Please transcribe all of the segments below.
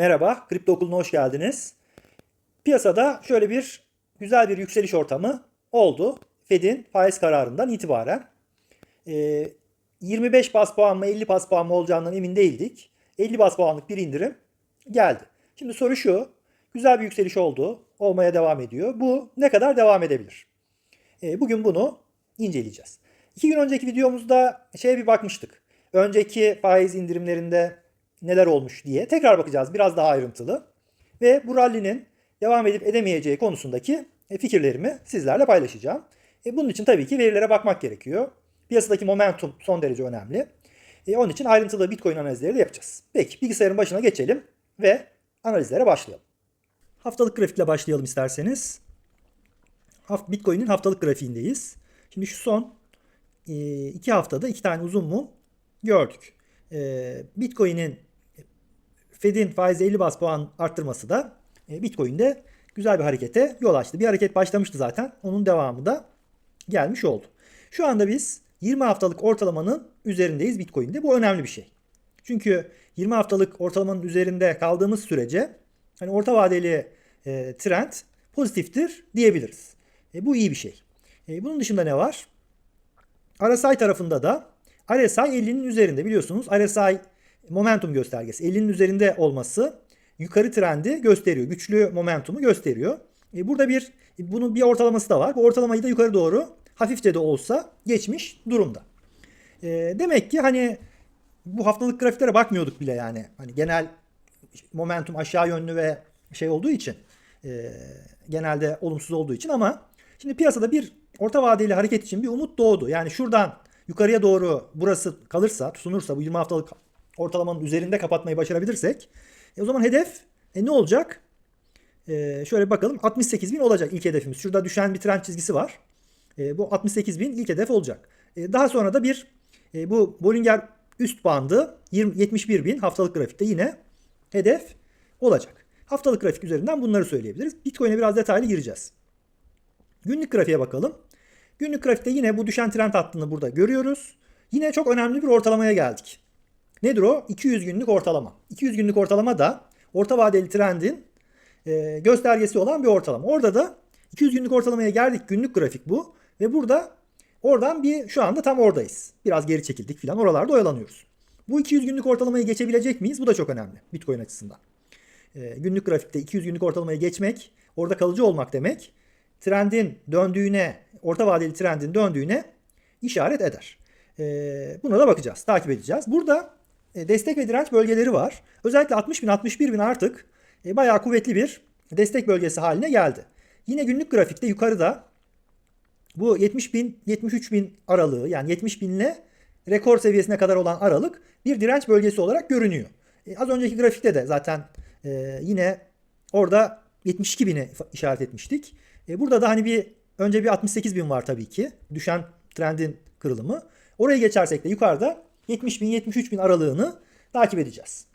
Merhaba, Kripto Okulu'na hoş geldiniz. Piyasada şöyle bir güzel bir yükseliş ortamı oldu. Fed'in faiz kararından itibaren. Ee, 25 bas puan mı 50 bas puan mı olacağından emin değildik. 50 bas puanlık bir indirim geldi. Şimdi soru şu, güzel bir yükseliş oldu, olmaya devam ediyor. Bu ne kadar devam edebilir? Ee, bugün bunu inceleyeceğiz. İki gün önceki videomuzda şeye bir bakmıştık. Önceki faiz indirimlerinde neler olmuş diye tekrar bakacağız biraz daha ayrıntılı. Ve bu rallinin devam edip edemeyeceği konusundaki e, fikirlerimi sizlerle paylaşacağım. E, bunun için tabii ki verilere bakmak gerekiyor. Piyasadaki momentum son derece önemli. E, onun için ayrıntılı Bitcoin analizleri de yapacağız. Peki bilgisayarın başına geçelim ve analizlere başlayalım. Haftalık grafikle başlayalım isterseniz. Bitcoin'in haftalık grafiğindeyiz. Şimdi şu son e, iki haftada iki tane uzun mum gördük. Bitcoin'in Fed'in faizi 50 bas puan arttırması da e, Bitcoin'de güzel bir harekete yol açtı. Bir hareket başlamıştı zaten. Onun devamı da gelmiş oldu. Şu anda biz 20 haftalık ortalamanın üzerindeyiz Bitcoin'de. Bu önemli bir şey. Çünkü 20 haftalık ortalamanın üzerinde kaldığımız sürece hani orta vadeli e, trend pozitiftir diyebiliriz. E, bu iyi bir şey. E, bunun dışında ne var? RSI tarafında da RSI 50'nin üzerinde biliyorsunuz. RSI momentum göstergesi 50'nin üzerinde olması yukarı trendi gösteriyor. Güçlü momentumu gösteriyor. E burada bir bunun bir ortalaması da var. Bu ortalamayı da yukarı doğru hafifçe de olsa geçmiş durumda. E, demek ki hani bu haftalık grafiklere bakmıyorduk bile yani. Hani genel momentum aşağı yönlü ve şey olduğu için e, genelde olumsuz olduğu için ama şimdi piyasada bir orta vadeli hareket için bir umut doğdu. Yani şuradan yukarıya doğru burası kalırsa, tutunursa bu 20 haftalık ortalamanın üzerinde kapatmayı başarabilirsek e o zaman hedef e ne olacak? E şöyle bakalım 68 bin olacak ilk hedefimiz. Şurada düşen bir trend çizgisi var. E bu 68 bin ilk hedef olacak. E daha sonra da bir e bu Bollinger üst bandı 20, 71 bin haftalık grafikte yine hedef olacak. Haftalık grafik üzerinden bunları söyleyebiliriz. Bitcoin'e biraz detaylı gireceğiz. Günlük grafiğe bakalım. Günlük grafikte yine bu düşen trend hattını burada görüyoruz. Yine çok önemli bir ortalamaya geldik. Nedir o? 200 günlük ortalama. 200 günlük ortalama da orta vadeli trendin e, göstergesi olan bir ortalama. Orada da 200 günlük ortalamaya geldik. Günlük grafik bu. Ve burada oradan bir şu anda tam oradayız. Biraz geri çekildik filan. Oralarda oyalanıyoruz. Bu 200 günlük ortalamayı geçebilecek miyiz? Bu da çok önemli Bitcoin açısından. E, günlük grafikte 200 günlük ortalamayı geçmek, orada kalıcı olmak demek trendin döndüğüne, orta vadeli trendin döndüğüne işaret eder. E, buna da bakacağız, takip edeceğiz. Burada destek ve direnç bölgeleri var. Özellikle 60 bin 61 bin artık e, bayağı kuvvetli bir destek bölgesi haline geldi. Yine günlük grafikte yukarıda bu 70 bin 73 bin aralığı yani 70 binle rekor seviyesine kadar olan aralık bir direnç bölgesi olarak görünüyor. E, az önceki grafikte de zaten e, yine orada 72 bini işaret etmiştik. E, burada da hani bir önce bir 68 bin var tabii ki. Düşen trendin kırılımı. Oraya geçersek de yukarıda 70 bin 73 bin aralığını takip edeceğiz.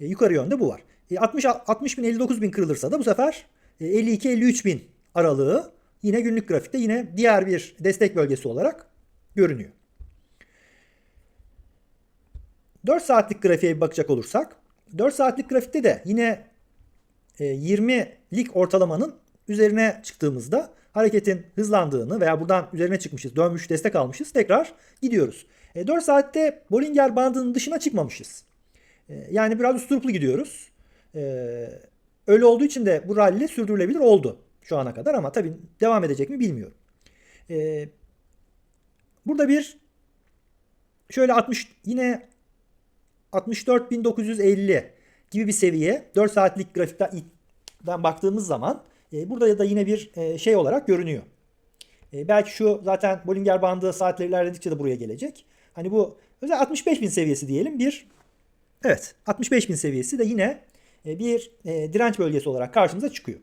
E, yukarı yönde bu var. E, 60, 60 bin 59 bin kırılırsa da bu sefer e, 52-53 bin aralığı yine günlük grafikte yine diğer bir destek bölgesi olarak görünüyor. 4 saatlik grafiğe bir bakacak olursak 4 saatlik grafikte de yine 20'lik ortalamanın üzerine çıktığımızda hareketin hızlandığını veya buradan üzerine çıkmışız, dönmüş, destek almışız. Tekrar gidiyoruz. E, 4 saatte Bollinger bandının dışına çıkmamışız. E, yani biraz usturuplu gidiyoruz. E, öyle olduğu için de bu rally sürdürülebilir oldu şu ana kadar ama tabii devam edecek mi bilmiyorum. E, burada bir şöyle 60 yine 64.950 gibi bir seviye 4 saatlik grafikten baktığımız zaman e, burada da yine bir e, şey olarak görünüyor. E, belki şu zaten Bollinger bandı saatleri ilerledikçe de buraya gelecek. Hani bu özel 65 bin seviyesi diyelim bir evet 65 bin seviyesi de yine bir direnç bölgesi olarak karşımıza çıkıyor.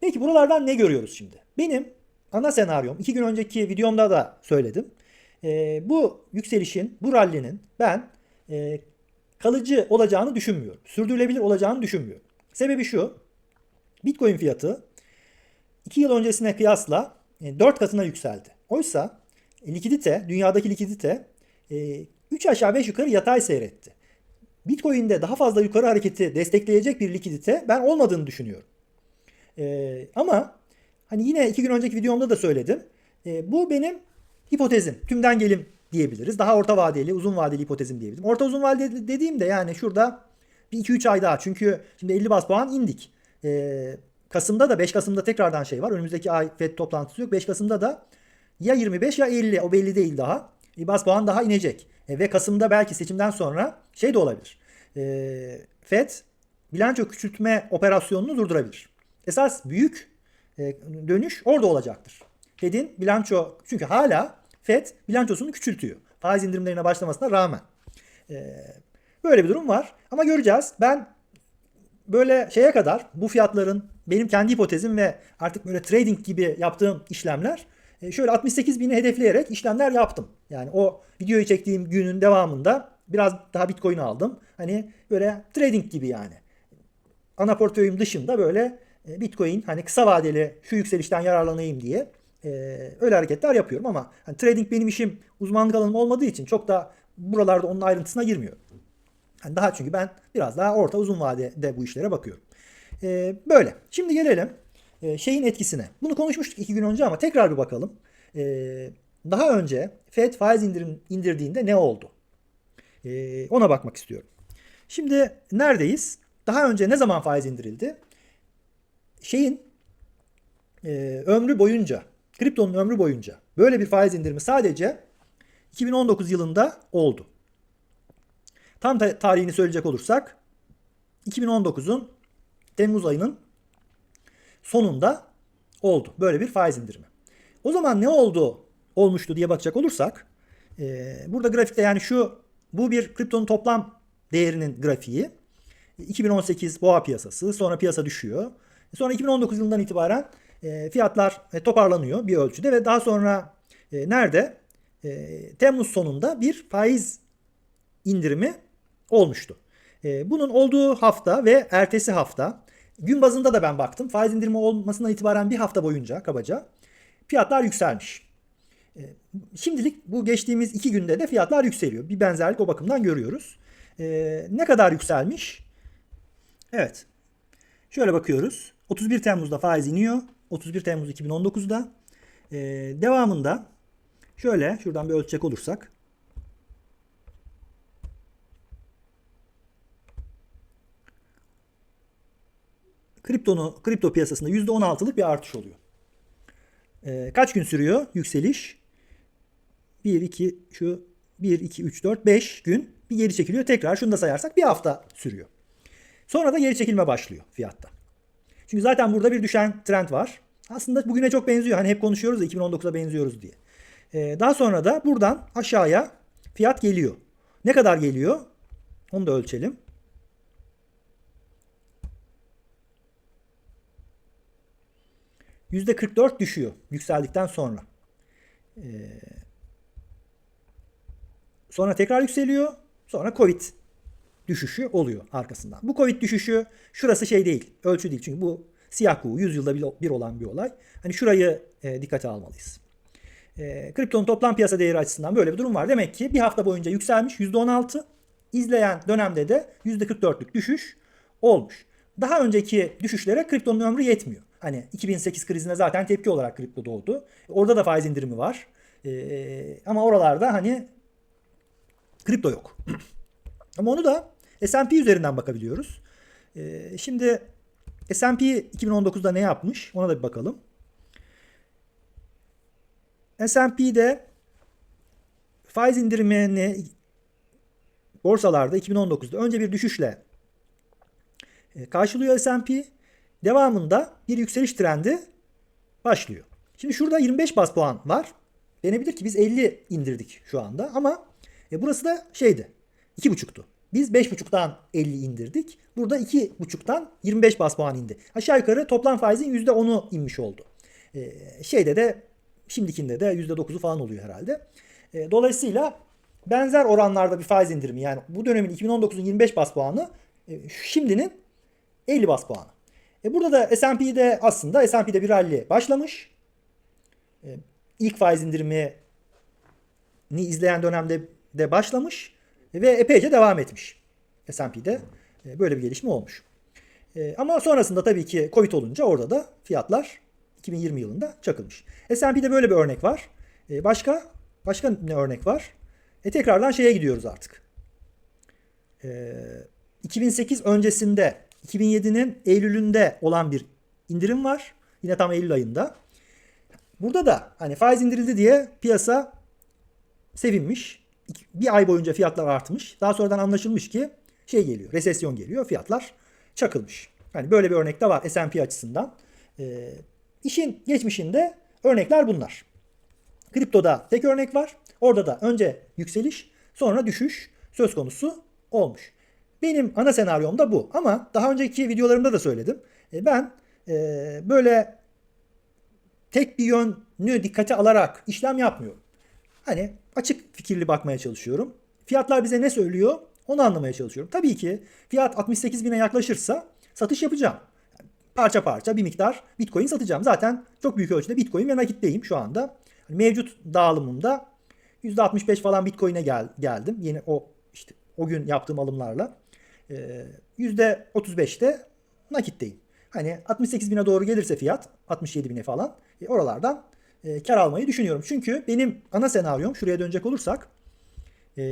Peki buralardan ne görüyoruz şimdi? Benim ana senaryom iki gün önceki videomda da söyledim. bu yükselişin, bu rallinin ben kalıcı olacağını düşünmüyorum. Sürdürülebilir olacağını düşünmüyorum. Sebebi şu. Bitcoin fiyatı 2 yıl öncesine kıyasla 4 katına yükseldi. Oysa likidite, dünyadaki likidite 3 aşağı 5 yukarı yatay seyretti. Bitcoin'de daha fazla yukarı hareketi destekleyecek bir likidite ben olmadığını düşünüyorum. Ee, ama hani yine iki gün önceki videomda da söyledim. Ee, bu benim hipotezim. Tümden gelim diyebiliriz. Daha orta vadeli, uzun vadeli hipotezim diyebilirim. Orta uzun vadeli dediğimde yani şurada bir 2-3 ay daha. Çünkü şimdi 50 bas puan indik. Ee, Kasım'da da 5 Kasım'da tekrardan şey var. Önümüzdeki ay FED toplantısı yok. 5 Kasım'da da ya 25 ya 50 o belli değil daha. Bas puan daha inecek. E, ve Kasım'da belki seçimden sonra şey de olabilir. E, FED bilanço küçültme operasyonunu durdurabilir. Esas büyük e, dönüş orada olacaktır. Fed'in bilanço çünkü hala Fed bilançosunu küçültüyor. Faiz indirimlerine başlamasına rağmen. E, böyle bir durum var. Ama göreceğiz. Ben böyle şeye kadar bu fiyatların benim kendi hipotezim ve artık böyle trading gibi yaptığım işlemler e, şöyle 68 bini hedefleyerek işlemler yaptım. Yani o videoyu çektiğim günün devamında biraz daha bitcoin aldım. Hani böyle trading gibi yani. Ana portföyüm dışında böyle e, bitcoin hani kısa vadeli şu yükselişten yararlanayım diye e, öyle hareketler yapıyorum ama hani trading benim işim uzmanlık alanım olmadığı için çok da buralarda onun ayrıntısına girmiyorum. Yani daha çünkü ben biraz daha orta uzun vadede bu işlere bakıyorum. Ee, böyle. Şimdi gelelim e, şeyin etkisine. Bunu konuşmuştuk iki gün önce ama tekrar bir bakalım. Ee, daha önce Fed faiz indirim, indirdiğinde ne oldu? Ee, ona bakmak istiyorum. Şimdi neredeyiz? Daha önce ne zaman faiz indirildi? Şeyin e, ömrü boyunca, kriptonun ömrü boyunca böyle bir faiz indirimi sadece 2019 yılında oldu. Tam tarihini söyleyecek olursak 2019'un Temmuz ayının sonunda oldu. Böyle bir faiz indirimi. O zaman ne oldu olmuştu diye bakacak olursak e, burada grafikte yani şu bu bir kriptonun toplam değerinin grafiği. 2018 boğa piyasası sonra piyasa düşüyor. Sonra 2019 yılından itibaren e, fiyatlar e, toparlanıyor bir ölçüde ve daha sonra e, nerede? E, Temmuz sonunda bir faiz indirimi olmuştu. E, bunun olduğu hafta ve ertesi hafta gün bazında da ben baktım. Faiz indirimi olmasından itibaren bir hafta boyunca kabaca fiyatlar yükselmiş. E, şimdilik bu geçtiğimiz iki günde de fiyatlar yükseliyor. Bir benzerlik o bakımdan görüyoruz. E, ne kadar yükselmiş? Evet. Şöyle bakıyoruz. 31 Temmuz'da faiz iniyor. 31 Temmuz 2019'da. E, devamında şöyle şuradan bir ölçecek olursak kriptonu kripto piyasasında %16'lık bir artış oluyor. Ee, kaç gün sürüyor yükseliş? 1 2 şu 1 2 3 4 5 gün bir geri çekiliyor. Tekrar şunu da sayarsak bir hafta sürüyor. Sonra da geri çekilme başlıyor fiyatta. Çünkü zaten burada bir düşen trend var. Aslında bugüne çok benziyor. Hani hep konuşuyoruz ya 2019'a benziyoruz diye. Ee, daha sonra da buradan aşağıya fiyat geliyor. Ne kadar geliyor? Onu da ölçelim. %44 düşüyor yükseldikten sonra. Ee, sonra tekrar yükseliyor. Sonra Covid düşüşü oluyor arkasından. Bu Covid düşüşü şurası şey değil. Ölçü değil. Çünkü bu siyah kuğu 100 yılda bir olan bir olay. Hani şurayı e, dikkate almalıyız. E, kriptonun toplam piyasa değeri açısından böyle bir durum var. Demek ki bir hafta boyunca yükselmiş %16. İzleyen dönemde de %44'lük düşüş olmuş. Daha önceki düşüşlere kriptonun ömrü yetmiyor. Hani 2008 krizine zaten tepki olarak kripto doğdu. Orada da faiz indirimi var. Ee, ama oralarda hani kripto yok. ama onu da S&P üzerinden bakabiliyoruz. Ee, şimdi S&P 2019'da ne yapmış? Ona da bir bakalım. S&P'de faiz indirimini borsalarda 2019'da önce bir düşüşle e, karşılıyor S&P. Devamında bir yükseliş trendi başlıyor. Şimdi şurada 25 bas puan var. Denebilir ki biz 50 indirdik şu anda ama e, burası da şeydi 2.5'tu. Biz 5.5'tan 50 indirdik. Burada 2.5'tan 25 bas puan indi. Aşağı yukarı toplam faizin %10'u inmiş oldu. E, şeyde de şimdikinde de %9'u falan oluyor herhalde. E, dolayısıyla benzer oranlarda bir faiz indirimi yani bu dönemin 2019'un 25 bas puanı e, şimdinin 50 bas puanı. E burada da S&P'de aslında S&P'de bir rally başlamış. E, ilk faiz indirimi ni izleyen dönemde de başlamış ve epeyce devam etmiş. S&P'de e, böyle bir gelişme olmuş. E, ama sonrasında tabii ki Covid olunca orada da fiyatlar 2020 yılında çakılmış. S&P'de böyle bir örnek var. E, başka başka ne örnek var? E tekrardan şeye gidiyoruz artık. E, 2008 öncesinde 2007'nin Eylül'ünde olan bir indirim var. Yine tam Eylül ayında. Burada da hani faiz indirildi diye piyasa sevinmiş. Bir ay boyunca fiyatlar artmış. Daha sonradan anlaşılmış ki şey geliyor, resesyon geliyor. Fiyatlar çakılmış. Yani böyle bir örnek de var S&P açısından. E, işin geçmişinde örnekler bunlar. Kriptoda tek örnek var. Orada da önce yükseliş, sonra düşüş söz konusu olmuş. Benim ana senaryom da bu. Ama daha önceki videolarımda da söyledim. E, ben e, böyle tek bir yönünü dikkate alarak işlem yapmıyorum. Hani açık fikirli bakmaya çalışıyorum. Fiyatlar bize ne söylüyor onu anlamaya çalışıyorum. Tabii ki fiyat 68 bine yaklaşırsa satış yapacağım. Parça parça bir miktar Bitcoin satacağım. Zaten çok büyük ölçüde Bitcoin ve nakitteyim şu anda. Hani mevcut dağılımımda %65 falan Bitcoin'e gel, geldim. Yine o işte o gün yaptığım alımlarla. Ee, %35'te nakitteyim. Hani 68 bine doğru gelirse fiyat 67 bine falan e, oralardan e, kar almayı düşünüyorum. Çünkü benim ana senaryom şuraya dönecek olursak e,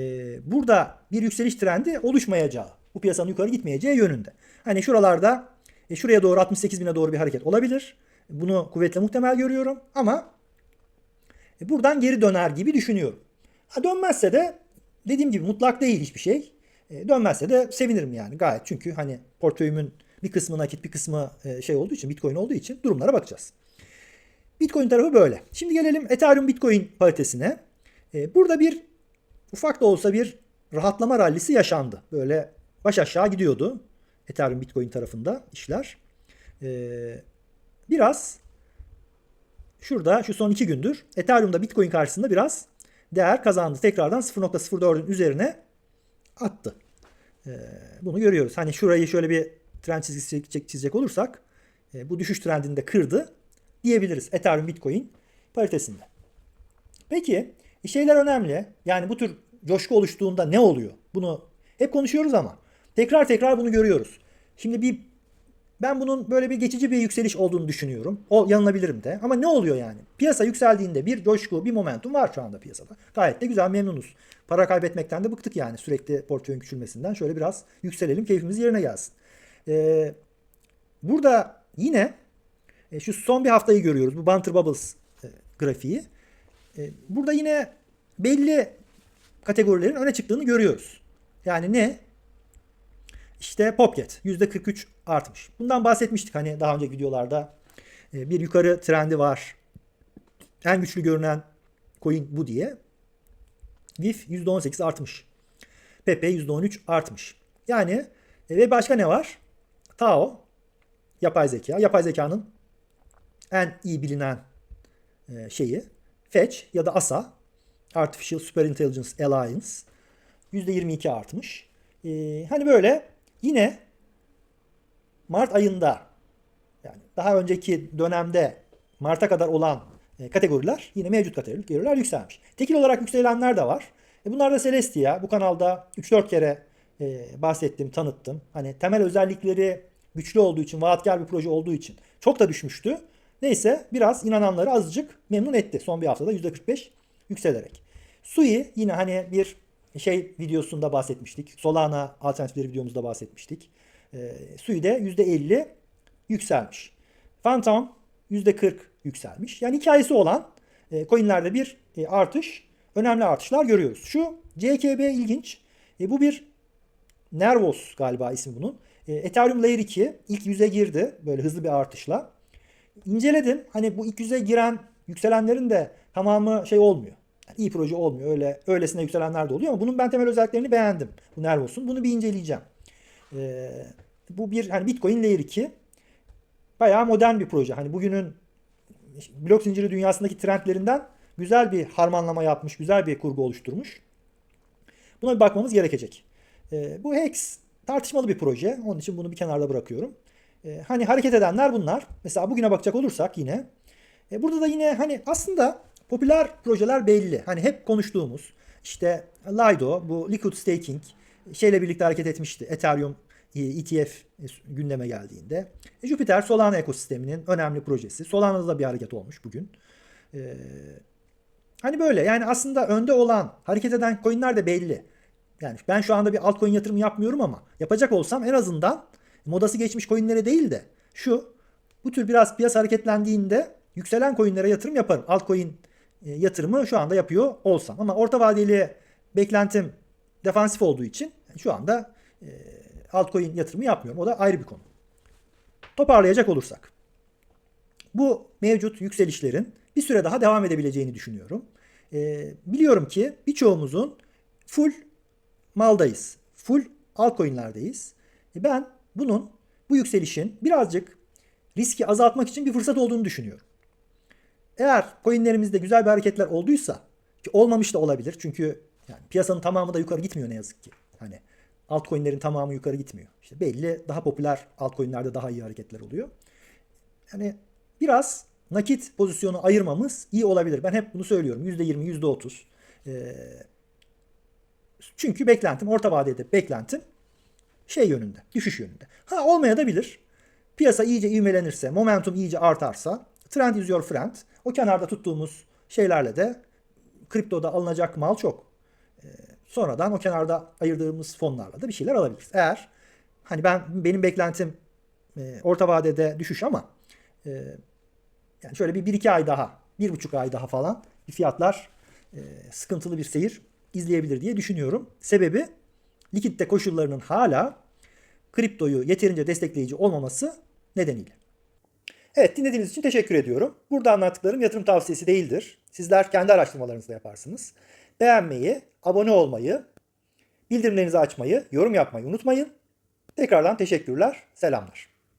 burada bir yükseliş trendi oluşmayacağı, bu piyasanın yukarı gitmeyeceği yönünde. Hani şuralarda e, şuraya doğru 68 bine doğru bir hareket olabilir. Bunu kuvvetle muhtemel görüyorum ama e, buradan geri döner gibi düşünüyorum. Ha, dönmezse de dediğim gibi mutlak değil hiçbir şey. E, dönmezse de sevinirim yani gayet. Çünkü hani portföyümün bir kısmı nakit bir kısmı e, şey olduğu için Bitcoin olduğu için durumlara bakacağız. Bitcoin tarafı böyle. Şimdi gelelim Ethereum Bitcoin paritesine. E, burada bir ufak da olsa bir rahatlama rallisi yaşandı. Böyle baş aşağı gidiyordu Ethereum Bitcoin tarafında işler. E, biraz şurada şu son iki gündür Ethereum'da Bitcoin karşısında biraz değer kazandı. Tekrardan 0.04'ün üzerine attı. Ee, bunu görüyoruz. Hani şurayı şöyle bir trend çizgisi çizecek olursak e, bu düşüş trendini de kırdı diyebiliriz Ethereum Bitcoin paritesinde. Peki e, şeyler önemli. Yani bu tür coşku oluştuğunda ne oluyor? Bunu hep konuşuyoruz ama tekrar tekrar bunu görüyoruz. Şimdi bir ben bunun böyle bir geçici bir yükseliş olduğunu düşünüyorum. O yanılabilirim de. Ama ne oluyor yani? Piyasa yükseldiğinde bir coşku, bir momentum var şu anda piyasada. Gayet de güzel, memnunuz. Para kaybetmekten de bıktık yani sürekli portföyün küçülmesinden. Şöyle biraz yükselelim, keyfimiz yerine gelsin. Ee, burada yine e, şu son bir haftayı görüyoruz. Bu Banter Bubbles e, grafiği. E, burada yine belli kategorilerin öne çıktığını görüyoruz. Yani ne? İşte Popket %43 artmış. Bundan bahsetmiştik hani daha önceki videolarda. E, bir yukarı trendi var. En güçlü görünen coin bu diye. VIF %18 artmış. Pepe %13 artmış. Yani e, ve başka ne var? Tao yapay zeka. Yapay zekanın en iyi bilinen e, şeyi. Fetch ya da ASA Artificial Super Intelligence Alliance %22 artmış. Ee, hani böyle yine Mart ayında yani daha önceki dönemde Mart'a kadar olan e, kategoriler yine mevcut kategoriler yükselmiş. Tekil olarak yükselenler de var. E bunlar da Celestia. Bu kanalda 3-4 kere e, bahsettim, tanıttım. Hani temel özellikleri güçlü olduğu için, vaatkar bir proje olduğu için çok da düşmüştü. Neyse biraz inananları azıcık memnun etti. Son bir haftada %45 yükselerek. Sui yine hani bir şey videosunda bahsetmiştik. Solana alternatifleri videomuzda bahsetmiştik. E, Sui de %50 yükselmiş. Phantom %40 yükselmiş. Yani hikayesi olan e, coinlerde bir e, artış, önemli artışlar görüyoruz. Şu CKB ilginç. E, bu bir Nervos galiba ismi bunun. E, Ethereum Layer 2 ilk yüze girdi böyle hızlı bir artışla. İnceledim. Hani bu ilk yüze giren yükselenlerin de tamamı şey olmuyor. Yani iyi proje olmuyor. Öyle öylesine yükselenler de oluyor ama bunun ben temel özelliklerini beğendim. Bu Nervos'un. Bunu bir inceleyeceğim. Ee, bu bir hani Bitcoin Layer 2 bayağı modern bir proje. Hani bugünün blok zinciri dünyasındaki trendlerinden güzel bir harmanlama yapmış, güzel bir kurgu oluşturmuş. Buna bir bakmamız gerekecek. Ee, bu Hex tartışmalı bir proje. Onun için bunu bir kenarda bırakıyorum. Ee, hani hareket edenler bunlar. Mesela bugüne bakacak olursak yine. E, burada da yine hani aslında popüler projeler belli. Hani hep konuştuğumuz işte Lido, bu Liquid Staking, şeyle birlikte hareket etmişti. Ethereum e, ETF gündeme geldiğinde. E, Jupiter Solana ekosisteminin önemli projesi. Solana'da da bir hareket olmuş bugün. E, hani böyle yani aslında önde olan hareket eden coinler de belli. Yani ben şu anda bir altcoin yatırımı yapmıyorum ama yapacak olsam en azından modası geçmiş coinlere değil de şu bu tür biraz piyasa hareketlendiğinde yükselen coinlere yatırım yaparım. Altcoin e, yatırımı şu anda yapıyor olsam. Ama orta vadeli beklentim defansif olduğu için şu anda e, altcoin yatırımı yapmıyorum. O da ayrı bir konu. Toparlayacak olursak. Bu mevcut yükselişlerin bir süre daha devam edebileceğini düşünüyorum. E, biliyorum ki birçoğumuzun full maldayız. Full altcoin'lerdeyiz. E ben bunun bu yükselişin birazcık riski azaltmak için bir fırsat olduğunu düşünüyorum. Eğer coinlerimizde güzel bir hareketler olduysa ki olmamış da olabilir çünkü yani piyasanın tamamı da yukarı gitmiyor ne yazık ki. Hani altcoin'lerin tamamı yukarı gitmiyor. İşte belli daha popüler altcoin'lerde daha iyi hareketler oluyor. Yani biraz nakit pozisyonu ayırmamız iyi olabilir. Ben hep bunu söylüyorum. %20, %30. Ee, çünkü beklentim, orta vadede beklentim şey yönünde, düşüş yönünde. Ha olmayabilir. Piyasa iyice ivmelenirse, momentum iyice artarsa, trend is your friend. O kenarda tuttuğumuz şeylerle de kriptoda alınacak mal çok. Ee, sonradan o kenarda ayırdığımız fonlarla da bir şeyler alabiliriz. Eğer hani ben benim beklentim e, orta vadede düşüş ama e, yani şöyle bir, bir iki ay daha, bir buçuk ay daha falan fiyatlar e, sıkıntılı bir seyir izleyebilir diye düşünüyorum. Sebebi likitte koşullarının hala kriptoyu yeterince destekleyici olmaması nedeniyle. Evet dinlediğiniz için teşekkür ediyorum. Burada anlattıklarım yatırım tavsiyesi değildir. Sizler kendi araştırmalarınızda yaparsınız. Beğenmeyi, abone olmayı, bildirimlerinizi açmayı, yorum yapmayı unutmayın. Tekrardan teşekkürler, selamlar.